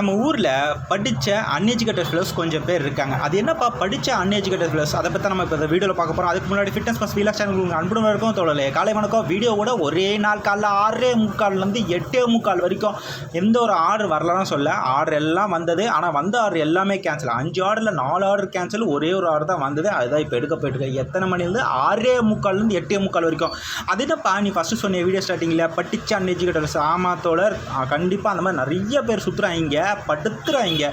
நம்ம ஊரில் படித்த அன்எஜுகேட்டட் ஃபெலோஸ் கொஞ்சம் பேர் இருக்காங்க. அது என்னப்பா படித்த அன்எஜுகேட்டட் ஃபெலோஸ் அதை பற்றி நம்ம இப்போ இந்த வீடியோவில் பார்க்க போகிறோம் அதுக்கு முன்னாடி ஃபிட்னஸ் மஸ் வீலாக் சேனல் உங்களுக்கு அன்புடன் இருக்கும் தோழலே காலை வணக்கம். வீடியோ கூட ஒரே நாள் காலைல ஆறே முக்கால்லேருந்து எட்டே முக்கால் வரைக்கும் எந்த ஒரு ஆர்டர் வரலன்னு சொல்ல ஆர்டர் எல்லாம் வந்தது. ஆனால் வந்த ஆர்டர் எல்லாமே கேன்சல் அஞ்சு ஆர்டரில் நாலு ஆர்டர் கேன்சல் ஒரே ஒரு ஆர்டர் தான் வந்தது. அதுதான் இப்போ எடுக்க போயிட்டுருக்கு எத்தனை மணிலேருந்து ஆறே முக்கால்லேருந்து எட்டே முக்கால் வரைக்கும். அது என்னப்பா நீ ஃபஸ்ட்டு சொன்ன வீடியோ ஸ்டார்டிங்கில் படித்த அன்எஜுகேட்டர்ஸ் ஆமா தோழர். கண்டிப்பாக அந்த மாதிரி நிறைய பேர் சுற்றுறாங்க படுத்துறாங்க.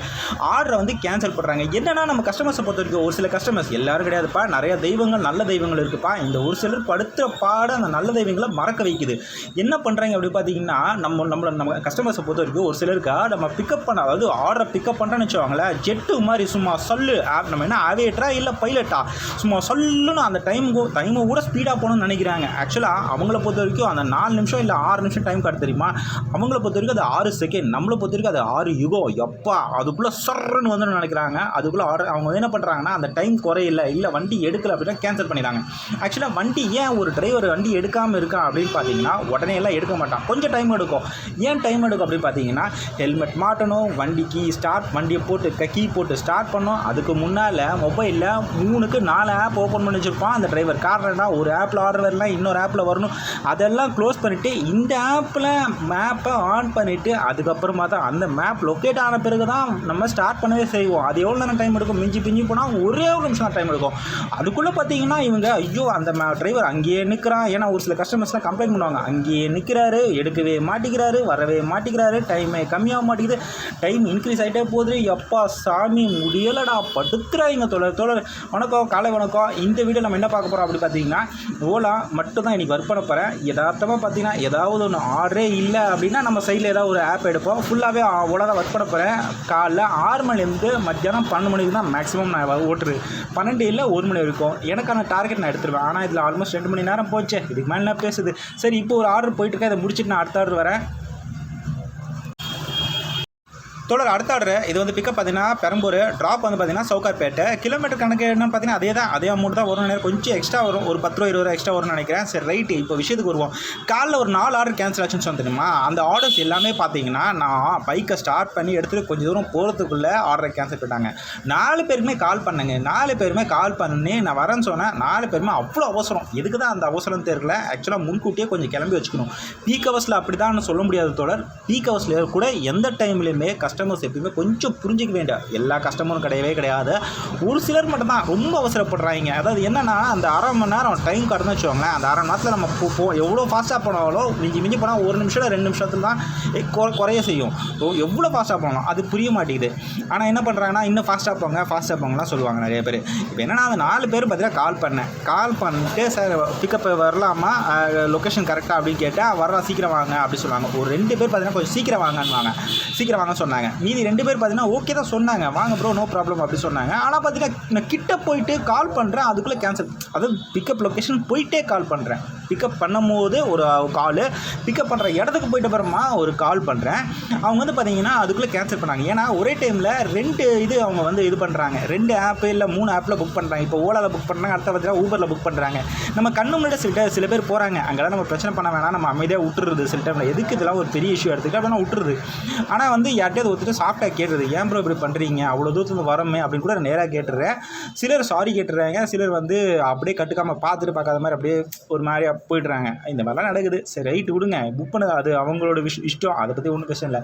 ஆர்டரை வந்து கேன்சல் பண்ணுறாங்க என்னென்னா நம்ம கஸ்டமர்ஸை பொறுத்த வரைக்கும் ஒரு சில கஸ்டமர்ஸ் எல்லாரும் கிடையாதுப்பா. நிறைய தெய்வங்கள் நல்ல தெய்வங்கள் இருக்குப்பா. இந்த ஒரு சிலர் படுத்துகிற பாட அந்த நல்ல தெய்வங்களை மறக்க வைக்குது. என்ன பண்ணுறாங்க அப்படி பார்த்தீங்கன்னா நம்ம நம்மளை நம்ம கஸ்டமர்ஸை பொறுத்த வரைக்கும் ஒரு சிலருக்கா நம்ம பிக்கப் பண்ண அதாவது ஆர்டரை பிக்கப் பண்ணுறேன்னு வச்சுக்கோங்களேன் ஜெட்டு மாதிரி சும்மா சொல்லு. ஆப் நம்ம என்ன ஆவியேட்டரா இல்லை பைலட்டா சும்மா சொல்லுன்னு அந்த டைமுக்கு டைமை கூட ஸ்பீடாக போகணும்னு நினைக்கிறாங்க. ஆக்சுவலாக அவங்கள பொறுத்த வரைக்கும் அந்த நாலு நிமிஷம் இல்லை ஆறு நிமிஷம் டைம் காட்டு தெரியுமா? அவங்கள பொறுத்த வரைக்கும் அது ஆறு செகண்ட் நம்மளை பொறுத்த வரைக்கும் அது ஆறு யுகோ எப்பா அதுக்குள்ளே சர்ன்னு வந்து நினைக்கிறாங்க. அதுக்குள்ளே ஆர்டர் அவங்க என்ன பண்ணுறாங்கன்னா அந்த டைம் குறையில இல்லை வண்டி எடுக்கல அப்படின்னா கேன்சல் பண்ணிடுறாங்க. ஆக்சுவலாக வண்டி ஏன் ஒரு டிரைவர் வண்டி எடுக்காமல் இருக்கா அப்படின்னு பார்த்தீங்கன்னா உடனே எல்லாம் எடுக்க மாட்டான். கொஞ்சம் டைம் எடுக்கும். ஏன் டைம் எடுக்கும் அப்படின்னு பார்த்தீங்கன்னா ஹெல்மெட் மாட்டணும் வண்டி கீ ஸ்டார்ட் வண்டியை போட்டு கீ போட்டு ஸ்டார்ட் பண்ணோம் அதுக்கு முன்னால் மொபைலில் மூணுக்கு நாலு ஆப் ஓப்பன் பண்ணி வச்சுருப்பான் அந்த டிரைவர் காரணம்னா ஒரு ஆப்பில் ஆர்டர் வரலாம் இன்னொரு ஆப்பில் வரணும். அதெல்லாம் க்ளோஸ் பண்ணிவிட்டு இந்த ஆப்பில் மேப்பை ஆன் பண்ணிவிட்டு அதுக்கப்புறமா தான் அந்த மேப் லொக்கேட் ஆன பிறகு தான் நம்ம ஸ்டார்ட் பண்ணவே செய்வோம். அது எவ்வளோ நேரம் டைம் எடுக்கும்? மிஞ்சி பிஞ்சி போனால் ஒரே ஒரு நிமிஷம் தான் டைம் எடுக்கும். அதுக்குள்ளே பார்த்தீங்கன்னா இவங்க ஐயோ அந்த டிரைவர் அங்கேயே நிற்கிறான் ஏன்னா ஒரு சில கஸ்டமர்ஸ்லாம் கம்ப்ளைண்ட் பண்ணுவாங்க. அங்கேயே நிற்கிறாரு எடுக்கவே மாட்டேங்கிறாரு வரவே மாட்டேங்கிறாரு டைமே கம்மியாக மாட்டேங்குது டைம் இன்க்ரீஸ் ஆகிட்டே போகுது. எப்பா சாமி முடியலடா. படுத்துறாங்க தோழர் தோழர். வணக்கம் காலை வணக்கம். இந்த வீடியோ நம்ம என்ன பார்க்க போகிறோம் அப்படி பார்த்தீங்கன்னா ஓலா மட்டும் தான் இன்றைக்கி ஒர்க் பண்ண போகிறேன் யதார்த்தமாக பார்த்தீங்கன்னா ஏதாவது ஒன்று ஆர்டரே இல்லை அப்படின்னா நம்ம சைடில் ஏதாவது ஒரு ஆப் எடுப்போம். ஃபுல்லாகவே உலக ஒர்க் பண்ண போகிறேன் காலைல ஆறு மணிலேருந்து மத்தியானம் பன்னெண்டு மணிக்கு தான் மேக்ஸிமம் நான் ஓட்டுரு பன்னெண்டு இல்லை ஒரு மணி வரைக்கும். எனக்கான டார்கெட் நான் எடுத்துருவேன். ஆனால் இதில் ஆல்மோஸ்ட் ரெண்டு மணி நேரம் போச்சு. இதுக்கு மேலே என்ன பேசுது? சரி இப்போ ஒரு ஆர்டர் போயிட்டு இருக்கேன் இதை முடிச்சுட்டு நான் அடுத்த ஆர்டர் வரேன். தொடர் அடுத்த ஆர்டர் இது வந்து பிக்கப் பார்த்தீங்கன்னா பெரம்பூர் ட்ராப் வந்து பார்த்தீங்கன்னா சவுகார்பேட்டை. கிலோமீட்டர் கணக்கு என்னன்னு பார்த்தீங்கன்னா அதே தான் அதே அமௌண்ட் தான் வரும் நேரம் கொஞ்சம் எக்ஸ்ட்ரா வரும். ஒரு பத்து ரூபா இருபது ரூபா எக்ஸ்ட்ரா வரும்னு நினைக்கிறேன். சரி ரைட்டு இப்போ விஷயத்துக்கு வருவோம். காலைல ஒரு நாலு ஆர்டர் கேன்சல் ஆச்சுன்னு சொன்ன தெரியுமா அந்த ஆர்டர்ஸ் எல்லாமே பார்த்தீங்கன்னா நான் பைக்கை ஸ்டார்ட் பண்ணி எடுத்துகிட்டு கொஞ்சம் தூரம் போகிறதுக்குள்ளே ஆர்டரை கேன்சல் பண்ணிட்டாங்க. நாலு பேருமே கால் பண்ணுங்க. நாலு பேருமே கால் பண்ணி நான் வரேன்னு சொன்னேன். நாலு பேருமே அவ்வளோ அவசரம். எதுக்கு தான் அந்த அவசரம் தெரியல. ஆக்சுவலாக முன்கூட்டியே கொஞ்சம் கிளம்பி வச்சுக்கணும். பீக் ஹவர்ஸில் அப்படி தான் சொல்ல முடியாது தொடர் பீக் ஹவர்ஸில் கூட எந்த டைம்லையுமே கஸ்டமர்ஸ் எப்பயுமே கொஞ்சம் புரிஞ்சிக்க வேண்டாம் எல்லா கஸ்டமரும் கிடையவே கிடையாது. ஒரு சிலர் மட்டும்தான் ரொம்ப அவசரப்படுறாங்க. அதாவது என்னென்னா அந்த அரை மணி நேரம் டைம் கடந்து வச்சுக்கோங்களேன். அந்த அரை மணி நேரத்தில் நம்ம போ எவ்வளோ ஃபாஸ்ட்டாக போனாலும் மிஞ்சி மிஞ்சி போனால் ஒரு நிமிஷம் ரெண்டு நிமிஷத்துல தான் குறை குறைய செய்யும். ஓ எவ்வளோ ஃபாஸ்ட்டாக போகணும் அது புரிய மாட்டேங்குது. ஆனால் என்ன பண்ணுறாங்கன்னா இன்னும் ஃபாஸ்ட்டாக போங்க ஃபாஸ்ட்டாக போங்கலாம் சொல்லுவாங்க நிறைய பேர். இப்போ என்னென்னா அந்த நாலு பேர் பார்த்தீங்கன்னா கால் பண்ணேன். கால் பண்ணிட்டு சார் பிக்கப் வரலாமா? லொக்கேஷன் கரெக்டாக அப்படின்னு கேட்டால் வரலாம் சீக்கிரம் வாங்க அப்படின்னு சொல்லுவாங்க. ஒரு ரெண்டு பேர் பார்த்தீங்கன்னா கொஞ்சம் சீக்கிரம் வாங்கன்னு சீக்கிரம் வாங்க சொன்னாங்க. மீதி ரெண்டு பேர் பார்த்தீங்கன்னா ஓகே தான் சொன்னாங்க. வாங்க ப்ரோ நோ ப்ராப்ளம் அப்படி சொன்னாங்க. ஆனால் பார்த்தீங்கன்னா நான் கிட்ட போயிட்டு கால் பண்ணுறேன் அதுக்குள்ளே கேன்சல் அதாவது பிக்கப் லொக்கேஷன் போயிட்டே கால் பண்ணுறேன் பிக்கப் பண்ணும்போது ஒரு கால். பிக்கப் பண்ணுற இடத்துக்கு போயிட்டு அப்புறமா ஒரு கால் பண்ணுறேன் அவங்க வந்து பார்த்தீங்கன்னா அதுக்குள்ளே கேன்சல் பண்ணாங்க. ஏன்னா ஒரே டைமில் ரெண்டு இது அவங்க வந்து இது பண்ணுறாங்க ரெண்டு ஆப்பு இல்லை மூணு ஆப்பில் புக் பண்ணுறாங்க இப்போ ஓலாவில் புக் பண்ணுறாங்க அடுத்த பார்த்தீங்கன்னா ஊபரில் புக் பண்ணுறாங்க நம்ம கண்ணு முன்னாடி சில சில பேர் போகிறாங்க அங்கெல்லாம் நம்ம பிரச்சனை பண்ண வேணாம். நம்ம அமைதியாக விட்டுறது சில டைமில் எதுக்கு இதெல்லாம் ஒரு பெரிய இஷ்யூ எடுத்துக்கிட்டு அப்படின்னா விட்டுறது. ஆனால் வந்து யார்கிட்டயாவது ஒருத்தர் சாஃப்டாக கேட்டுருது ஏன் ப்ரோ இப்படி பண்ணுறீங்க அவ்வளோ தூரத்துக்கு வரமே அப்படின்னு கூட நேராக கேட்டுறேன். சிலர் சாரி கேட்டுறாங்க. சிலர் வந்து அப்படியே கட்டுக்காமல் பார்த்துட்டு பார்க்காத மாதிரி அப்படியே ஒரு மாதிரி போயிடுறாங்க. இந்த மாதிரிலாம் நடக்குது. சரி ரைட்டு விடுங்க. புக் பண்ணுது அது அவங்களோட விஷ் இஷ்டம். அதை பற்றி ஒன்றும் பிரச்சனை இல்லை.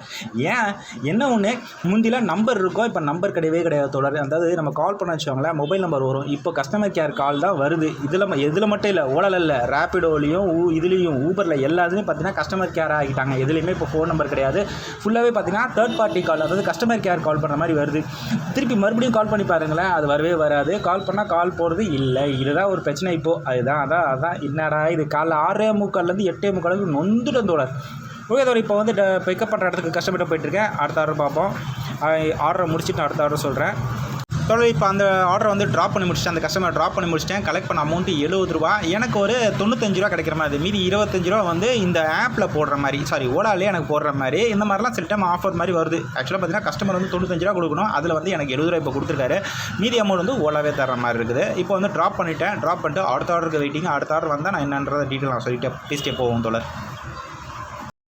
ஏன்? என்ன ஒன்று முந்திலாம் நம்பர் இருக்கும் இப்போ நம்பர் கிடையவே கிடையாது தொடர் அதாவது நம்ம கால் பண்ண வச்சுக்கோங்களேன் மொபைல் நம்பர் வரும். இப்போ கஸ்டமர் கேர் கால் தான் வருது. இதில் எதில் மட்டும் இல்லை ஓலல இல்லை. ரேப்பிடோலையும் ஊ இதுலேயும் ஊபரில் எல்லாத்துலேயும் பார்த்தீங்கன்னா கஸ்டமர் கேர் ஆகிட்டாங்க. எதுலேயுமே இப்போ ஃபோன் நம்பர் கிடையாது. ஃபுல்லாகவே பார்த்தீங்கன்னா தேர்ட் பார்ட்டி கால் அதாவது கஸ்டமர் கேர் கால் பண்ணுற மாதிரி வருது. திருப்பி மறுபடியும் கால் பண்ணி பாருங்களேன். அது வரவே வராது. கால் பண்ணால் கால் போகிறது இல்லை. இதுதான் ஒரு பிரச்சனை இப்போது அதுதான் அதான் அதான். என்னடா இது? காலைல ஆறே முக்கால்லேருந்து எட்டே முக்காலுக்கு நொந்துட்டு தோழர் ஓகே தோழர் இப்போ வந்து பிக்கப் பண்ணுற இடத்துக்கு கஷ்டப்பட்டு போயிட்டுருக்கேன். அடுத்த ஆர்டர் பார்ப்போம். ஆர்டரை முடிச்சுட்டு அடுத்த ஆர்டர் சொல்கிறேன் தொடர்ந்து இப்போ அந்த ஆர்டர் வந்து ட்ராப் பண்ணி முடிச்சிட்டேன். அந்த கஸ்டமர் ட்ராப் பண்ணி முடிச்சிட்டேன். கலெக்ட் பண்ண அமௌண்ட் எழுபது ரூபா. எனக்கு ஒரு தொண்ணூத்தஞ்சு ரூபா கிடைக்கிற மாதிரி. மீதி இருபத்தஞ்சு ரூபா வந்து இந்த ஆப்பில் போடுற மாதிரி. சாரி ஓலாலே எனக்கு போடுற மாதிரி. இந்த மாதிரிலாம் சில டைம் ஆஃபர் மாதிரி வருது. ஆக்சுவலாக பார்த்தீங்கன்னா கஸ்டமர் வந்து தொண்ணூத்தஞ்சு ரூபா கொடுக்கணும். அதில் வந்து எனக்கு எழுபது ரூபா இப்போ கொடுத்துருக்காரு. மீதி அமௌண்ட் வந்து ஓலாவே தர மாதிரி இருக்குது. இப்போ வந்து ட்ராப் பண்ணிட்டேன். ட்ராப் பண்ணிட்டு அடுத்த ஆர்டருக்கு வெயிட்டிங் அடுத்த ஆர்டர் வந்தால் நான் என்னன்றதை டீட்டெயில் நான் சொல்லிட்டு பேசிட்டே போவோம் தோழர்.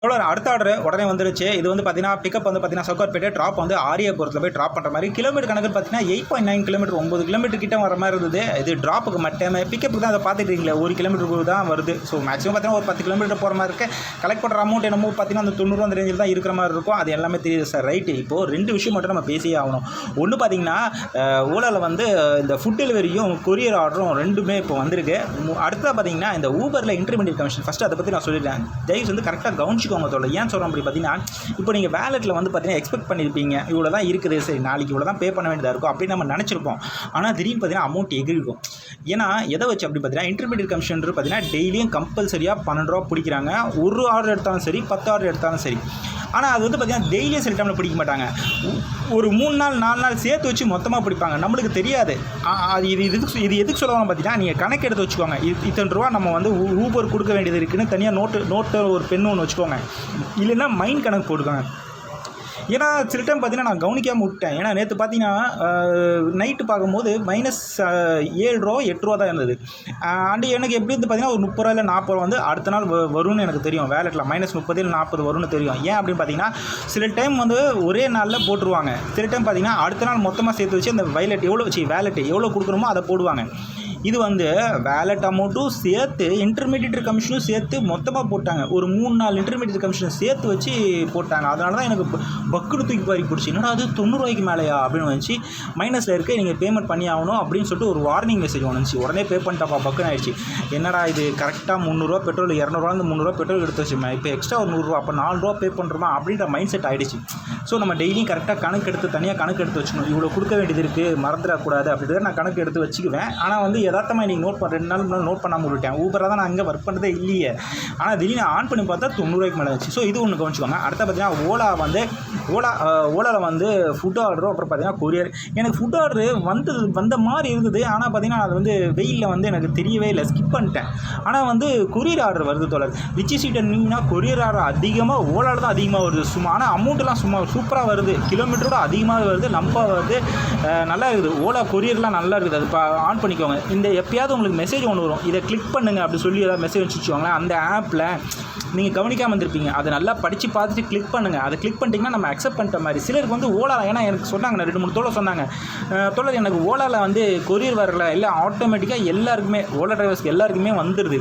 அடுத்த ஆர்டர் உடனே வந்துருச்சு. இது வந்து பார்த்தீங்கன்னா பிக்கப் வந்து பார்த்தீங்கன்னா சவுகார்பேட்டை ட்ராப் வந்து ஆரியபுரத்தில் போய் ட்ராப் பண்ணுற மாதிரி கிலோமீட்டர் கணக்கு பார்த்தீங்கன்னா எயிட் பாயிண்ட் நைன் கிலோமீட்டர் ஒம்பது கிலோமீட்டர் கிட்ட வர மாதிரி இருந்தது. இது ட்ராப்புக்கு மட்டும் பிக்கப்புக்கு தான் அதை பார்த்துட்டீங்களே ஒரு கிலோமீட்டருக்கு தான் வருது. ஸோ மேக்ஸிமம் பார்த்தீங்கன்னா ஒரு பத்து கிலோமீட்டர் போகிற மாதிரி இருக்கு. கலெக்ட் பண்ணுற அமௌண்ட் என்னமோ பார்த்தீங்கன்னா அந்த தொண்ணூறு அந்த ரேஞ்சில் தான் இருக்கிற மாதிரி இருக்கும். அது எல்லாமே தெரியுது சார் ரைட்டு இப்போது ரெண்டு விஷயம் மட்டும் நம்ம பேசியே ஆகணும். ஒன்று பார்த்தீங்கன்னா ஓலாவில் வந்து இந்த ஃபுட் டெலிவரியும் கொரியர் ஆர்டரும் ரெண்டுமே இப்போ வந்திருக்கு. அடுத்ததாக பார்த்தீங்கன்னா இந்த ஊபரில் இன்டர்மீடியட் கமிஷன் ஃபஸ்ட்டு அதை பற்றி நான் சொல்லிட்டேன் தயவு வந்து கரெக்டாக அவங்க தோல ஏன் சொல்கிறோம் அப்படி பார்த்தீங்கன்னா இப்போ நீங்கள் வேலெட்டில் வந்து பார்த்தீங்கன்னா எக்ஸ்பெக்ட் பண்ணியிருப்பீங்க இவ்வளோ தான் இருக்குது. சரி நாளைக்கு இவ்வளோ தான் பே பண்ண வேண்டியதாக இருக்கும் அப்படின்னு நம்ம நினச்சிருப்போம். ஆனால் திடீர்னு பார்த்தீங்கன்னா அமௌண்ட் எகிரிக்கும். ஏன்னா எதை வச்சு அப்படி பார்த்தீங்கன்னா இன்டர்மீடியட் கமிஷன் பார்த்தீங்கன்னா டெய்லியும் கம்பல்சரியாக பன்னெண்டு ரூபா பிடிக்கிறாங்க. ஒரு ஆர்டர் எடுத்தாலும் சரி பத்து ஆர்டர் எடுத்தாலும் சரி. ஆனால் அது வந்து பார்த்தீங்கன்னா டெய்லியும் சில டைமில் பிடிக்க மாட்டாங்க. ஒரு மூணு நாள் நாலு நாள் சேர்த்து வச்சு மொத்தமாக பிடிப்பாங்க. நம்மளுக்கு தெரியாது. ஆ, அது இது இதுக்கு இது எதுக்கு சொல்லுவாங்க பார்த்தீங்கன்னா நீங்கள் கணக்கு எடுத்து வச்சுக்கோங்க. இத்தனை ரூபா நம்ம வந்து ஊபர் கொடுக்க வேண்டியது இருக்குன்னு தனியாக நோட்டு நோட்டு ஒரு பெண்ணு ஒன்று வச்சுக்கோங்க. இல்லைன்னா மைண்ட் கணக்கு போட்டுக்கோங்க. ஏன்னா சில டைம் பார்த்தீங்கன்னா நான் கவனிக்காமல் விட்டேன் ஏன்னா நேற்று பார்த்தீங்கன்னா நைட்டு பார்க்கும்போது மைனஸ் ஏழு ரூபா எட்டு ரூபா தான் இருந்தது. அண்டு எனக்கு எப்படி இருந்து பார்த்தீங்கன்னா ஒரு முப்பது ரூபா இல்லை நாற்பது ரூபா வந்து அடுத்த நாள் வரும்னு எனக்கு தெரியும். வேலெட்டில் மைனஸ் முப்பது இல்லை நாற்பது வரும்னு தெரியும். ஏன் அப்படின்னு பார்த்தீங்கன்னா சில டைம் வந்து ஒரே நாளில் போட்டுருவாங்க. சில டைம் பார்த்தீங்கன்னா அடுத்த நாள் மொத்தமாக சேர்த்து வச்சு அந்த வைலெட் எவ்வளோ வச்சு வேலெட் எவ்வளோ கொடுக்குறோமோ அதை போடுவாங்க. இது வந்து வேலட் அமௌண்ட்டும் சேர்த்து இன்டர்மீடியட் கமிஷனும் சேர்த்து மொத்தமாக போட்டாங்க. ஒரு மூணு நாலு இன்டர்மீடியட் கமிஷனை சேர்த்து வச்சு போட்டாங்க. அதனால தான் எனக்கு ப- பக்குனு தூக்கி பாரி பிடிச்சி. என்னடா அது தொண்ணூறுவாய்க்கு மேலேயா? அப்படின்னு வந்துச்சு. மைனஸில் இருக்க நீங்கள் பேமெண்ட் பண்ணி ஆகணும் அப்படின்னு சொல்லிட்டு ஒரு வார்னிங் மெசேஜ் வந்துச்சு. உடனே பே பண்ணிட்டாப்பா பக்குன்னு ஆயிடுச்சு. என்னடா இது? கரெக்டாக முந்நூறுரூவா பெட்ரோல் இரநூறுவா முந்நூறுரூவா பெட்ரோல் எடுத்து வச்சுமே. இப்போ எக்ஸ்ட்ரா ஒரு நூறுரூவா அப்போ நாலு ரூபா பே பண்ணுறோமா அப்படின்ற மைண்ட் செட் ஆகிடுச்சு ஸோ நம்ம டெய்லியும் கரெக்டாக கணக்கு எடுத்து தனியாக கணக்கு எடுத்து வச்சுக்கணும். இவ்வளோ கொடுக்க வேண்டியது இருக்குது மறந்துடக்கூடாது. அப்படின்றத நான் கணக்கு எடுத்து வச்சுக்குவேன். ஆனால் வந்து யதார்த்தமாக நீங்கள் நோட் பண்ண ரெண்டு நாள் முன்னாடி நோட் பண்ணாமல் விட்டுட்டேன். ஊபராக தான் நான் அங்கே ஒர்க் பண்ணுறதே இல்லையே. ஆனால் திடீர்னு ஆன் பண்ணி பார்த்தா தொண்ணூறுவாய்க்கு மேலே வச்சு ஸோ இது ஒன்று கவனிச்சுக்கோங்க. அடுத்த பார்த்தீங்கன்னா ஓலா வந்து ஓலா ஓலாவில் வந்து ஃபுட் ஆர்டரும் அப்புறம் பார்த்தீங்கன்னா கொரியர் எனக்கு ஃபுட் ஆர்டரு வந்தது வந்த மாதிரி இருந்தது. ஆனால் பார்த்தீங்கன்னா அது வந்து வெயிலில் வந்து எனக்கு தெரியவே இல்லை. ஸ்கிப் பண்ணிட்டேன். ஆனால் வந்து கொரியர் ஆர்டர் வருது தொடர் விச்சி சீட்டர் நீங்கன்னா கொரியர் ஆர்டர் அதிகமாக ஓலாவில் தான் அதிகமாக வருது. சும்மா ஆனால் அமௌண்ட்லாம் சும்மா சூப்பராக வருது. கிலோமீட்டரோட அதிகமாக வருது லம்பாக வருது. நல்லா இருக்குது. ஓலா கொரியர்லாம் நல்லா இருக்குது. அது இப்போ ஆன் பண்ணிக்கோங்க. இந்த எப்பயாவது உங்களுக்கு மெசேஜ் ஒன்று வரும். இதை கிளிக் பண்ணுங்க அப்படி சொல்லி ஏதாவது மெசேஜ் வச்சுக்கோங்களேன். அந்த ஆப்பில் நீங்கள் கவனிக்காமல் இருந்திருப்பீங்க. அதை நல்லா படித்து பார்த்துட்டு கிளிக் பண்ணுங்கள் அதை கிளிக் பண்ணிட்டீங்கன்னா நம்ம அக்செப்ட் பண்ணிட்ட மாதிரி. சிலருக்கு வந்து ஓலா ஏன்னா எனக்கு சொன்னாங்க ரெண்டு மூணு தோழர் சொன்னாங்க. தோழர் எனக்கு ஓலாவில் வந்து கொரியர் வரல. இல்லை ஆட்டோமேட்டிக்காக எல்லாருக்குமே ஓலா டிரைவர்ஸ்க்கு எல்லாருக்குமே வந்துடுது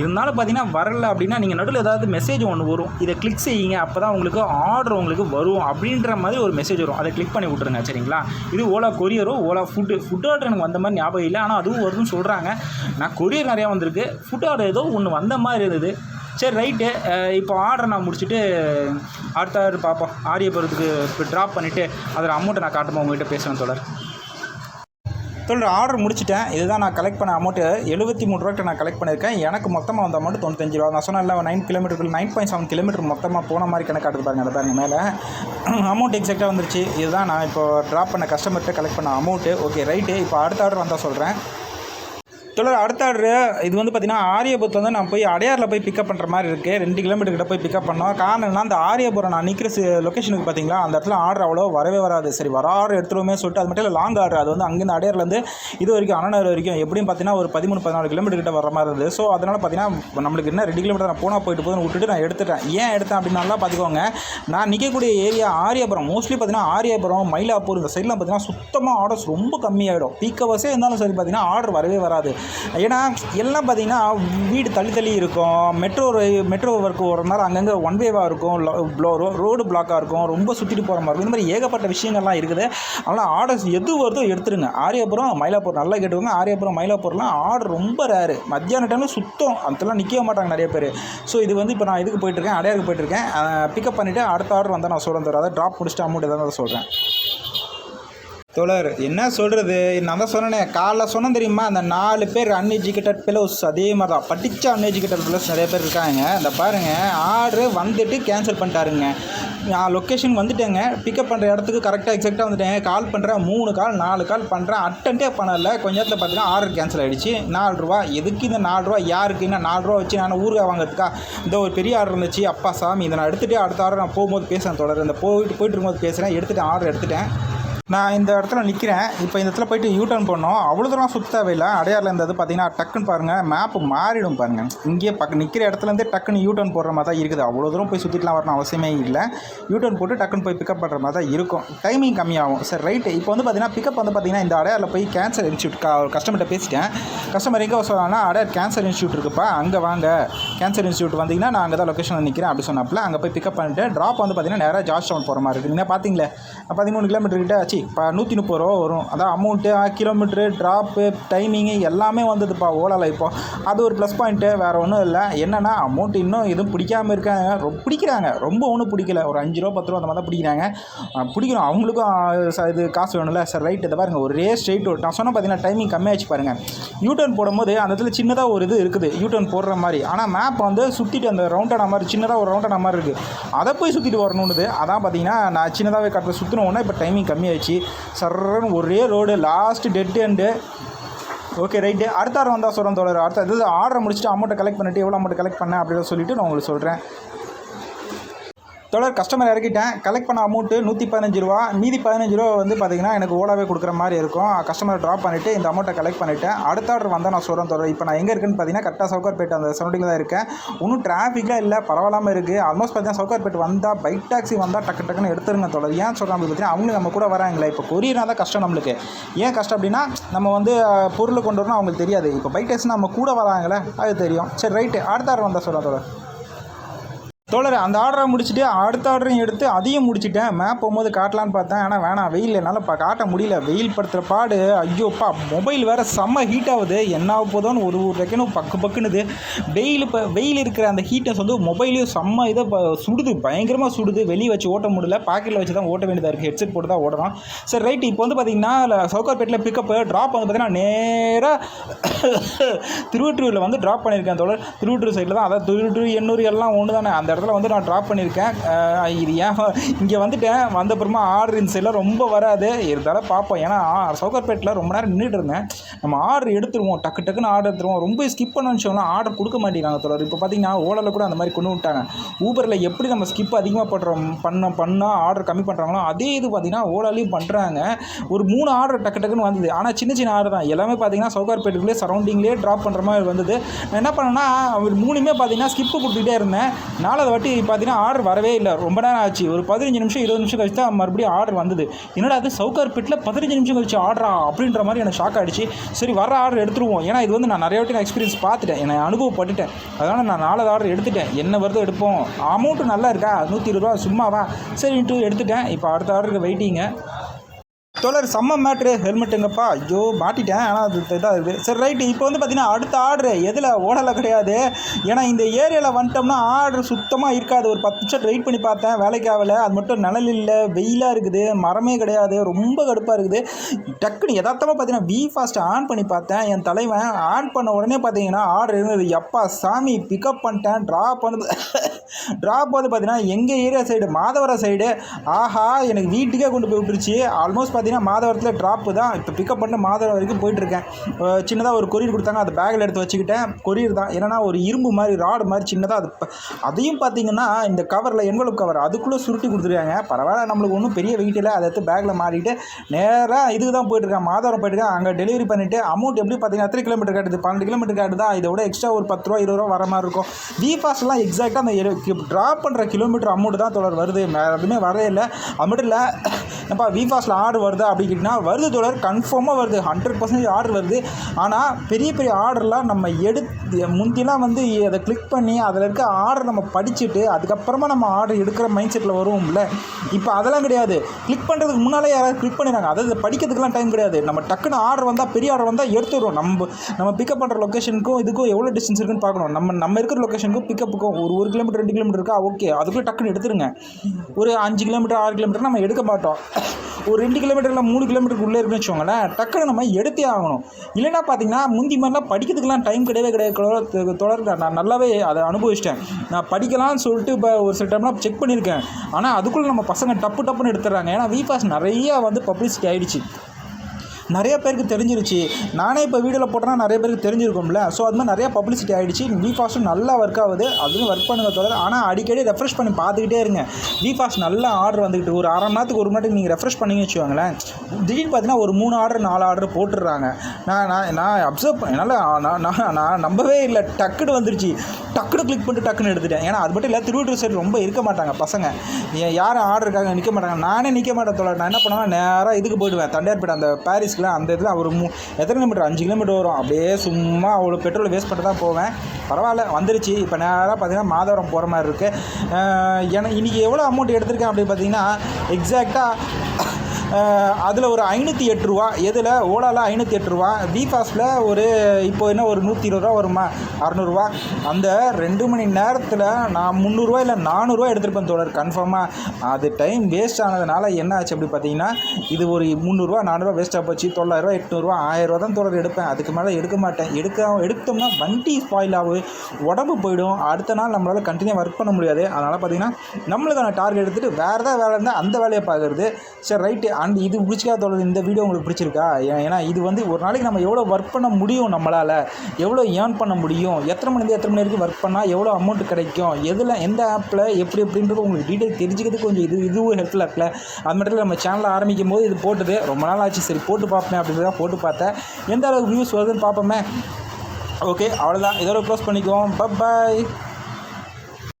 இருந்தாலும் பார்த்தீங்கன்னா வரல அப்படின்னா நீங்கள் நடுவில் ஏதாவது மெசேஜ் ஒன்று வரும். இதை கிளிக் செய்யுங்க. அப்போ தான் உங்களுக்கு ஆர்டர் உங்களுக்கு வரும். அப்படின்ற மாதிரி ஒரு மெசேஜ் வரும். அதை கிளிக் பண்ணி விட்ருங்க சரிங்களா? இது ஓலா கொரியரோ ஓலா ஃபுட்டு ஃபுட் ஆர்டர் எனக்கு வந்த மாதிரி ஞாபகம் இல்லை. ஆனால் அதுவும் வருதுன்னு சொல்கிறாங்க நான் கொரியர் நிறையா வந்திருக்கு. ஃபுட் ஆர்டர் ஏதோ ஒன்று வந்த மாதிரி இருந்தது. சரி ரைட்டு இப்போ ஆர்டர் நான் முடிச்சுட்டு அடுத்த ஆர்டர் பார்ப்போம். ஆரியபுரத்துக்கு இப்போ ட்ராப் பண்ணிவிட்டு அதில் அமௌண்ட்டை நான் காட்டுமா உங்ககிட்ட பேசுகிறேன் தொடர் தோழர் ஆர்டர் முடிச்சிட்டேன். இதுதான் நான் கலெக்ட் பண்ண அமௌண்ட்டு எழுபத்தி மூணு ரூபாய்க்கு நான் கலெக்ட் பண்ணியிருக்கேன். எனக்கு மொத்தமாக வந்த அமௌண்ட் தொண்ணூத்தஞ்சு ரூபா. நான் சொன்னேன்ல நைன் கிலோமீட்டருக்கு நைன் பாயிண்ட் செவன் கிலோமீட்டர் மொத்தமாக போன மாதிரி கணக்கு காட்டுது பாருங்க அதை பாருங்கள் மேலே. அமௌண்ட் எக்ஸாக்டாக வந்துருச்சு. இதுதான் நான் இப்போ ட்ராப் பண்ண கஸ்டமர்கிட்ட கலெக்ட் பண்ண அமௌண்ட்டு ஓகே ரைட்டு இப்போ அடுத்த ஆர்டர் வந்தால் சொல்கிறேன் தொடர் அடுத்த ஆர்டரு. இது வந்து பார்த்தீங்கன்னா ஆரியபுரத்தை வந்து நான் போய் அடையாரில் போய் பிக்கப் பண்ணுற மாதிரி இருக்குது ரெண்டு கிலோமீட்டர் கிட்ட போய் பிக்கப் பண்ணோம். காரணம் என்ன அந்த ஆரியபுரம் நான் நிற்கிற லொக்கேஷனுக்கு பார்த்தீங்களா அந்த இடத்துல ஆர்டர் அவ்வளோ வரவே வராது. சரி வர ஆர்டர் எடுத்துருவோமே சொல்லிட்டு அது மட்டும் இல்லை லாங் ஆர்டர் அது வந்து அங்கேருந்து அடையார்லேருந்து இது வரைக்கும் அண்ணனர் வரைக்கும் எப்படியும் பார்த்தீங்கன்னா ஒரு பதிமூணு பதினாலு கிலோமீட்டர் கிட்ட வர மாதிரி இருந்தது. ஸோ அதனால் பார்த்தீங்கன்னா நம்மளுக்கு என்ன ரெண்டு கிலோமீட்டர் நான் போனால் போயிட்டு போதுன்னு விட்டுட்டு நான் எடுத்துட்டேன். ஏன் எடுத்தேன் அப்படின்னாலாம் பார்த்துக்கோங்க நான் நிற்கக்கூடிய ஏரியா ஆரியபுரம். மோஸ்ட்லி பார்த்தீங்கன்னா ஆரியபுரம் மயிலாப்பூர் இந்த சைட்லாம் பார்த்தீங்கன்னா சுத்தமாக ஆர்டர்ஸ் ரொம்ப கம்மியாகிடும் பீக் ஹவர்ஸே இருந்தாலும் சரி பார்த்தீங்கன்னா ஆர்டர் வரவே வராது. ஏன்னா எல்லாம் பார்த்தீங்கன்னா வீடு தள்ளி தள்ளி இருக்கும். மெட்ரோ மெட்ரோ ஒர்க்கு ஓடுறதுனால அங்கங்கே ஒன் வேவாக இருக்கும். ரோடு பிளாக்காக இருக்கும். ரொம்ப சுற்றிட்டு போகிற மாதிரி இருக்கும். இந்த மாதிரி ஏகப்பட்ட விஷயங்கள்லாம் இருக்குது. அதனால் ஆர்டர்ஸ் எது வருதோ எடுத்துருங்க. ஆரியபுரம் மயிலாப்பூர் நல்லா கேட்டுக்கோங்க. ஆரியபுரம் மயிலாப்பூர்லாம் ஆர்டர் ரொம்ப ரேரு மத்தியான டைமில் சுத்தம். அதெல்லாம் நிற்கவே மாட்டாங்க நிறைய பேர். ஸோ இது வந்து இப்போ நான் இதுக்கு போயிட்டுருக்கேன் அடையாருக்கு போயிட்டுருக்கேன் பிக்கப் பண்ணிவிட்டு அடுத்த ஆர்டர் வந்தால் நான் சொல்கிறேன் தவிர அதை ட்ராப் முடிச்சுட்டு அமௌண்ட் எதாவது சொல்கிறேன் தோழர் என்ன சொல்கிறது நான் தான் சொன்னேனே காலைல சொன்னேன் தெரியுமா? அந்த நாலு பேர் அன்எஜுகேட்டட் பிளவுஸ் அதே மாதிரி தான் படித்த அன்எஜுகேட்டட் பிளவுஸ் நிறைய பேர் இருக்காங்க. அந்த பாருங்கள் ஆர்டரு வந்துட்டு கேன்சல் பண்ணிட்டாருங்க. நான் லொக்கேஷன் வந்துட்டேங்க. பிக்கப் பண்ணுற இடத்துக்கு கரெக்டாக எக்ஸாக்டாக வந்துட்டேங்க கால் பண்ணுறேன் மூணு கால் நாலு கால் பண்ணுறேன் அட்டன்ட்டே பண்ணல. கொஞ்ச நேரத்தில் பார்த்தீங்கன்னா ஆர்டர் கேன்சல் ஆகிடுச்சு நாலு ரூபா. எதுக்கு இந்த நாலு ரூபா? யாருக்கு? என்ன நாலு ரூபா வச்சு நான் ஊருகா வாங்குறதுக்கா? இந்த ஒரு பெரிய ஆர்டர் இருந்துச்சு. அப்பா சாமி இதை நான் எடுத்துகிட்டு அடுத்த ஆர்டர் நான் போகும்போது பேசுகிறேன் தொடர் இந்த போயிட்டு போயிட்டு இருக்கும்போது பேசுகிறேன் எடுத்துகிட்டேன் ஆர்டர் எடுத்துட்டேன். நான் இந்த இடத்துல நிற்கிறேன் இப்போ இந்த இடத்துல போயிட்டு யூ டர்ன் பண்ணோம் அவ்வளோ தூரம் சுற்ற தேவையில்லை. அடையாரில் இருந்தது பார்த்தீங்கன்னா டக்குன்னு பாருங்கள் மேப்பு மாறிடும் பாருங்கள் இங்கேயே பக்கம் நிற்கிற இடத்துலேருந்தே டக்குன்னு யூ டர்ன் போடுற மாதிரி தான் இருக்குது. அவ்வளோ தூரம் போய் சுற்றிட்டுலாம் வரணும் அவசியமே இல்லை. யூ டர்ன் போட்டு டக்குன்னு போய் பிக்கப் பண்ணுற மாதிரி தான் இருக்கும். டைமிங் கம்மியாகும். சரி ரைட்டு இப்போ வந்து பார்த்தீங்கன்னா பிக்கப் வந்து பார்த்தீங்கன்னா இந்த அடையாரில் போய் கேன்சர் இன்ஸ்டியூட் கஸ்டமர்கிட்ட பேசிட்டேன். கஸ்டமர் எங்கே சொல்லலாம்னா அடையார் கேன்சர் இன்ஸ்டியூட் இருக்குப்பா அங்கே வாங்க. கேன்சர் இன்ஸ்டியூட் வந்தீங்கன்னா நான் அங்கே தான் லொக்கேஷனில் நிற்கிறேன் அப்படி சொன்னப்பல அங்கே போய் பிக்கப் பண்ணிட்டு ட்ராப் வந்து பார்த்தீங்கன்னா நேராக ஜார்ஜ் டவுன் போகிற மாதிரி இருக்குது நீங்கள் பார்த்தீங்களே பதிமூணு கிலோமீட்டர் கிட்ட ஆச்சு இப்போ நூற்றி முப்பது ரூபா வரும். அதான் அமௌண்ட்டு கிலோமீட்ரு ட்ராப்பு டைமிங்கு எல்லாமே வந்ததுப்பா ஓலாவில் இப்போ. அது ஒரு ப்ளஸ் பாயிண்ட்டு வேறு ஒன்றும் இல்லை. என்னென்னா அமௌண்ட் இன்னும் எதுவும் பிடிக்காம இருக்காங்க. ரொம்ப பிடிக்கிறாங்க. ரொம்ப ஒன்றும் பிடிக்கல. ஒரு அஞ்சு ரூபா பத்து ரூபா அந்த மாதிரி தான் பிடிக்கிறாங்க. பிடிக்கணும். அவங்களுக்கும் இது காசு வேணும்ல. சார் ரைட் இதை பாருங்கள் ஒரே ஸ்ட்ரெயிட் ரோட் நான் சொன்ன பார்த்தீங்கன்னா டைமிங் கம்மியாச்சு பாருங்கள் யூடர்ன் போடும்போது அந்த இடத்துல சின்னதாக ஒரு இது இருக்குது. யூடர்ன் போடுற மாதிரி. ஆனால் மேப் வந்து சுற்றிட்டு அந்த ரவுண்டான மாதிரி சின்னதாக ஒரு ரவுண்டான மாதிரி இருக்குது அதை போய் சுற்றிட்டு வரணுன்னு அதான் பார்த்தீங்கன்னா நான் சின்னதாகவே கட்டுற சுற்றின உடனே இப்போ டைமிங் கம்மியாயிடுச்சு சர்றன்னு ஒரே road last dead end okay right அடுத்த வாரம் வந்தால் சொல்கிறேன் தொடர் அடுத்த இது ஆர்டர் முடிச்சுட்டு அமௌண்ட்டை கலெக்ட் பண்ணிட்டு எவ்வளோ அமௌண்ட் கலெக்ட் பண்ணேன் அப்படின்னு சொல்லிட்டு நான் உங்களுக்கு சொல்கிறேன் தொடர் கஸ்டமர் இறக்கிட்டேன். கலெக்ட் பண்ண அமௌண்ட்டு நூற்றி பதினஞ்சு ரூபா. மீதி பதினஞ்சு ரூபா வந்து பார்த்தீங்கன்னா எனக்கு ஓலாவே கொடுக்குற மாதிரி இருக்கும். கஸ்டமர் ட்ராப் பண்ணிவிட்டு இந்த அமௌண்ட்டை கலெக்ட் பண்ணிவிட்டேன் அடுத்த ஆர்டர் வந்தால் நான் சொல்கிறேன் தொடர் இப்போ நான் எங்கே இருக்குன்னு பார்த்தீங்கன்னா கரெக்டாக சவுகார்பேட் அந்த சரௌண்டிங்கில் தான் இருக்கேன். ஒன்றும் டிராஃபிக்காக இல்லை. பரவாயில்லாமல் இருக்குது ஆல்மோஸ்ட் பார்த்தீங்கன்னா சவுக்கார்பேட் வந்தால் பைக் டாக்ஸி வந்தால் டக்கு டக்குன்னு எடுத்துருங்க தொடர் ஏன் சொல்கிறாங்க பார்த்தீங்கன்னா அவங்களும் நம்ம கூட வராங்களே. இப்போ கொரியர்னா தான் கஷ்டம் நம்மளுக்கு. ஏன் கஷ்டம் அப்படின்னா நம்ம வந்து பொருள் கொண்டு வரணும் அவங்களுக்கு தெரியாது. இப்போ பைக் டாக்ஸி நம்ம கூட வராங்களே அது தெரியும். சரி ரைட்டு அடுத்த ஆர்டர் வந்தால் சொல்கிறேன் தொடர் தோழர் அந்த ஆர்டரை முடிச்சுட்டு அடுத்த ஆர்டரையும் எடுத்து அதையும் முடிச்சிட்டேன். மேப் போகும்போது காட்டலான்னு பார்த்தேன். ஆனால் வேணாம் வெயில் என்னால் இப்போ காட்ட முடியல. வெயில் படுத்துகிற பாடு. ஐயோப்பா மொபைல் வேறு செம்ம ஹீட் ஆகுது. என்ன ஆக போதோன்னு ஒரு ஒரு செகண்டும் பக்கு பக்குனுது. வெயில் இப்போ வெயில் இருக்கிற அந்த ஹீட்டஸ் வந்து மொபைலையும் செம்ம இதை ப- சுடுது. பயங்கரமாக சுடுது. வெளியே வச்சு ஓட்ட முடியல. பாக்கெட்டில் வச்சு தான் ஓட்ட வேண்டியதாக இருக்குது ஹெட்செட் போட்டு தான் ஓடணும். சரி ரைட் இப்போ வந்து பார்த்தீங்கன்னா சவுகார்பேட்டில் பிக்கப் ட்ராப் வந்து பார்த்தீங்கன்னா நேராக திருவற்றூரில் வந்து ட்ராப் பண்ணியிருக்கேன் தோழர். திருவற்றூர் சைடில் தான். அதாவது திருவற்றூர் எண்ணூர் எல்லாம் ஒன்று தானே அந்த இடத்துல வந்து நான் ட்ராப் பண்ணியிருக்கேன். இது ஏன் இங்கே வந்துட்டேன் வந்த அப்புறமா ஆர்டர் இந்த சைடில் ரொம்ப வராது. இருந்தாலும் பார்ப்போம். ஏன்னா சவுகார்பேட்டில் ரொம்ப நேரம் நின்றுட்டு இருந்தேன். நம்ம ஆர்டர் எடுத்துருவோம். டக்கு டக்குன்னு ஆர்டர் எடுத்துருவோம். ரொம்ப ஸ்கிப் பண்ண வச்சோம்னா ஆர்டர் கொடுக்க மாட்டேங்கிறாங்க தொடர் இப்போ பார்த்தீங்கன்னா ஓலாவில் கூட அந்த மாதிரி கொண்டு விட்டாங்க ஊபரில் எப்படி நம்ம ஸ்கிப் அதிகமாக பண்ணுறோம் பண்ண பண்ணால் ஆர்டர் கம்மி பண்ணுறாங்களோ அதே இது பார்த்தீங்கன்னா ஓலாலையும் பண்ணுறாங்க ஒரு மூணு ஆர்டர் டக்கு டக்குன்னு வந்தது. ஆனால் சின்ன சின்ன ஆர்டர் தான். எல்லாமே பார்த்தீங்கன்னா சவுகார்பேட்டுக்குள்ளே சரௌண்டிங்லேயே ட்ராப் பண்ணுற மாதிரி வந்தது. நான் என்ன பண்ணேன்னா அவர் மூணுமே பார்த்தீங்கன்னா ஸ்கிப்பு கொடுத்துக்கிட்டே இருந்தேன். நாலாவது வாட்டி பார்த்தீங்கன்னா ஆர்டர் வரவே இல்லை. ரொம்ப நேரம் ஆச்சு. ஒரு பதினஞ்சு நிமிஷம் இருபது நிமிஷம் கழிச்சு தான் மறுபடியும் ஆர்டர் வந்தது. என்னடா அது சவுகார்பேட்டில் பதினஞ்சு நிமிஷம் கழிச்சு ஆர்டரா அப்படின்ற மாதிரி எனக்கு ஷாக் ஆகிடுச்சு சரி வர ஆர்டர் எடுத்துருவோம். ஏன்னா இது வந்து நான் நிறைய வாட்டி நான் எக்ஸ்பீரியன்ஸ் பார்த்துட்டேன். என்னை அனுபவப்பட்டுட்டேன். அதனால் நான் நாலாவது ஆர்டர் எடுத்துட்டேன். என்ன வருதோ எடுப்போம். அமௌண்ட்டு நல்லா இருக்கா? நூற்றி இருபது ரூபா சும்மாவா? சரின்ட்டு எடுத்துட்டேன். இப்போ அடுத்த ஆர்டருக்கு வெயிட்டிங்க தோழர் செம்ம மேட்ரு ஹெல்மெட்டுங்கப்பா. ஐயோ மாட்டிட்டேன். ஆனால் அது இதாக இருக்குது சரி ரைட்டு இப்போ வந்து பார்த்தீங்கன்னா அடுத்த ஆர்டரு எதில்? ஓடலை கிடையாது. ஏன்னா இந்த ஏரியாவில் வந்துட்டோம்னா ஆர்டர் சுத்தமாக இருக்காது. ஒரு பத்து நிமிஷம் வெயிட் பண்ணி பார்த்தேன். வேலைக்கு ஆகலை. அது மட்டும் நிழல் இல்லை. வெயிலாக இருக்குது. மரமே கிடையாது. ரொம்ப கடுப்பாக இருக்குது. டக்குன்னு யதார்த்தமாக பார்த்தீங்கன்னா வி ஃபாஸ்ட் ஆன் பண்ணி பார்த்தேன். என் தலைவன் ஆன் பண்ண உடனே பார்த்தீங்கன்னா ஆர்டர் இருந்தது. எப்பா சாமி பிக்கப் பண்ணிட்டேன். ட்ராப் வந்து ட்ராப் வந்து பார்த்தீங்கன்னா எங்கள் ஏரியா சைடு மாதவர சைடு ஆஹா எனக்கு வீட்டுக்கே கொண்டு போய் விட்டுருச்சு. ஆல்மோஸ்ட் பார்த்தீங்கன்னா மாதவரத்தில் ட்ராப்பு தான். இப்போ பிக்கப் பண்ணி மாதவரம் வரைக்கும் போயிட்டுருக்கேன். சின்னதாக ஒரு கொரியர் கொடுத்தாங்க. அதை பேக்கில் எடுத்து வச்சுக்கிட்டேன். கொரியர் தான். என்னன்னா ஒரு இரும்பு மாதிரி ராடு மாதிரி சின்னதாக அது அதையும் பார்த்தீங்கன்னா இந்த கவரில் என்வலப் கவர் அதுக்குள்ளே சுருட்டி கொடுத்துருக்காங்க. பரவாயில்ல நம்மளுக்கு ஒன்றும் பெரிய வெயிட் இல்லை. அதை எடுத்து பேக்கில் மாட்டிட்டு நேராக இதுக்கு தான் போயிட்டுருக்கேன். மாதவரம் போயிட்டுருக்கேன். அங்கே டெலிவரி பண்ணிவிட்டு அமௌண்ட் எப்படி பார்த்தீங்கன்னா எத்தனை கிலோமீட்டர் காட்டுது? பன்னெண்டு கிலோமீட்டர் காட்டுதா? இதை விட எக்ஸ்ட்ரா ஒரு பத்து ரூபா இருபது ரூபா வர மாதிரி இருக்கும். விஃபாஸ்ட்லாம் எக்ஸாக்டாக அந்த ட்ராப் பண்ணுற கிலோமீட்டர் அமௌண்ட் தான் தொடர் வருது. வேறு எதுவுமே வரவே இல்லை. அது மட்டும் இல்லை ஏப்பா வி ஆர்டர் வருதா அப்படி கேட்டிங்கன்னா வருது தொடர் கன்ஃபார்மாக வருது. ஹண்ட்ரட் பர்சன்டேஜ் ஆர்டர் வருது. ஆனால் பெரிய பெரிய ஆர்டர்லாம் நம்ம எடுத்து முந்திலாம் வந்து அதை கிளிக் பண்ணி அதில் இருக்க ஆர்டர் நம்ம படிச்சுட்டு அதுக்கப்புறமா நம்ம ஆர்டர் எடுக்கிற மைண்ட் செட்டில் வருவோம்ல. இப்போ அதெல்லாம் கிடையாது. கிளிக் பண்ணுறதுக்கு முன்னாலே யாராவது கிளிக் பண்ணிடுறாங்க. அதாவது படிக்கிறதுக்குலாம் டைம் கிடையாது. நம்ம டக்குன்னு ஆர்டர் வந்தால் பெரிய ஆர்டர் வந்தால் எடுத்துடுறோம். நம்ம நம்ம பிக்கப் பண்ணுற லொக்கேஷனுக்கும் இதுக்கும் எவ்வளோ டிஸ்டன்ஸ் இருக்குன்னு பார்க்கணும். நம்ம நம்ம இருக்கிற லொக்கேஷனுக்கும் பிக்கப்புக்கும் ஒரு ஒரு கிலோமீட்டர் ரெண்டு கிலோமீட்டர் இருக்கா? ஓகே அதுக்குள்ளே டக்குன்னு எடுத்துருங்க ஒரு அஞ்சு கிலோமீட்டர் ஆறு கிலோமீட்டர் நம்ம எடுக்க மாட்டோம். ஒரு ரெண்டு கிலோமீட்டர் இல்லை மூணு கிலோமீட்டருக்கு உள்ளே இருக்குன்னு வச்சுக்கோங்களேன் டக்குனு நம்ம எடுத்தே ஆகணும். இல்லைன்னா பார்த்தீங்கன்னா முந்தி மாதிரிலாம் படிக்கிறதுக்கெலாம் டைம் கிடையவே கிடையாது. தொடர் நான் நல்லாவே அதை அனுபவிச்சிட்டேன். நான் படிக்கலாம்னு சொல்லிட்டு இப்போ ஒரு சில டைம்லாம் செக் பண்ணியிருக்கேன். ஆனால் அதுக்குள்ளே நம்ம பசங்க டப்பு டப்புன்னு எடுத்துடுறாங்க. ஏன்னா விபாஸ் பாஸ் வந்து பப்ளிசிட்டி ஆகிடுச்சு நிறைய பேருக்கு தெரிஞ்சிருச்சு. நானே இப்போ வீடியோவில் போட்டேன்னா நிறைய பேருக்கு தெரிஞ்சிருக்கும்ல. ஸோ அது மாதிரி நிறைய பப்ளிசிட்டி ஆகிடுச்சு வி ஃபாஸ்ட்டும் நல்லா ஒர்க் ஆகுது. அதுவும் ஒர்க் பண்ணுங்க தொடர் ஆனால் அடிக்கடி ரெஃப்ரெஷ் பண்ணி பார்த்துக்கிட்டே இருங்க. வி ஃபாஸ்ட் நல்ல ஆர்டர் வந்துக்கிட்டு ஒரு அரை மணி நேரத்துக்கு ஒரு மணி நேரத்துக்கு நீங்கள் ரெஃப்ரெஷ் பண்ணி வச்சுக்கோங்களேன் திடீர்னு பார்த்தீங்கன்னா ஒரு மூணு ஆர்டர் நாலு ஆர்டர் போட்டுடுறாங்க. நான் நான் நான் அப்சர்வ் என்னால் நான் நான் நான் நம்பவே இல்லை. டக்குன்னு வந்துருச்சு. டக்குன்னு கிளிக் பண்ணிட்டு டக்குன்னு எடுத்துட்டேன். ஏன்னா அது மட்டும் இல்லை திருவள்ளூர் சைடு ரொம்ப இருக்க மாட்டாங்க பசங்க. யாரும் யாரும் ஆர்டருக்காக நிற்க மாட்டாங்க. நானே நிற்க மாட்டேன் தொடர் நான் என்ன பண்ணுவேன் நேராக இதுக்கு போயிடுவேன். தண்டையார்பேட்டை அந்த இருக்குல்ல அந்த இதில் ஒரு மூ எத்தனை கிலோமீட்டர் அஞ்சு கிலோமீட்டர் வரும். அப்படியே சும்மா அவ்வளோ பெட்ரோல் வேஸ்ட் பண்ணிட்டு தான் போவேன். பரவாயில்ல வந்துருச்சு. இப்போ நேராக பார்த்தீங்கன்னா மாதவரம் போகிற மாதிரி இருக்குது எனக்கு இன்றைக்கி எவ்வளோ அமௌண்ட் எடுத்திருக்கேன் அப்படின்னு பார்த்தீங்கன்னா எக்ஸாக்டாக அதில் ஒரு ஐநூற்றி எட்டு ரூபா. எதில்? ஓலாவில் ஐநூற்றி எட்டு ரூபா. பிஃபாஸ்ட்டில் ஒரு இப்போ என்ன ஒரு நூற்றி இருபது ரூபா வருமா? அறநூறுவா அந்த ரெண்டு மணி நேரத்தில் நான் முந்நூறுரூவா இல்லை நானூறுரூவா எடுத்திருப்பேன் தோழர். கன்ஃபார்மாக அது டைம் வேஸ்ட் ஆனதுனால என்ன ஆச்சு அப்படி பார்த்தீங்கன்னா இது ஒரு முந்நூறுரூவா நானூறுரூவா வேஸ்ட்டாக போச்சு. தொள்ளாயிரரூவா எட்நூறுரூவா ஆயிரரூவா தான் தோழர் எடுப்பேன். அதுக்கு மேலே எடுக்க மாட்டேன். எடுக்க எடுத்தோம்னா வண்டி ஸ்பாயில் ஆகும். உடம்பு போயிடும். அடுத்த நாள் நம்மளால் கண்டினியூ ஒர்க் பண்ண முடியாது. அதனால் பார்த்தீங்கன்னா நம்மளுக்கான டார்கெட் எடுத்துகிட்டு வேறு ஏதாவது வேலை இருந்தால் அந்த வேலையை பார்க்குறது சரி ரைட்டு அந்த இது பிடிச்சிக்கா இந்த வீடியோ உங்களுக்கு பிடிச்சிருக்கா? ஏன்னா இது வந்து ஒரு நாளைக்கு நம்ம எவ்வளோ ஒர்க் பண்ண முடியும் நம்மளால்? எவ்வளோ ஏர்ன் பண்ண முடியும்? எத்தனை மணிலேருந்து எத்தனை மணி வரைக்கும் ஒர்க் பண்ணால் எவ்வளோ அமௌண்ட் கிடைக்கும்? எதில் எந்த ஆப்பில் எப்படி எப்படின்றது உங்களுக்கு டீட்டெயில் தெரிஞ்சுக்கிறதுக்கு கொஞ்சம் இது இதுவும் ஹெல்ப்ஃபுல்லாக இருக்குல்ல? அது மட்டும் இல்லை நம்ம சேனலில் ஆரம்பிக்கும் போது இது போட்டது ரொம்ப நாள் ஆச்சு சரி போட்டு பார்ப்பேன் அப்படின்றத போட்டு பார்த்தேன். எந்த அளவுக்கு வியூஸ் வருதுன்னு பார்ப்போமே. ஓகே அவ்வளோதான் இதோட க்ளோஸ் பண்ணிக்குவோம். பாய்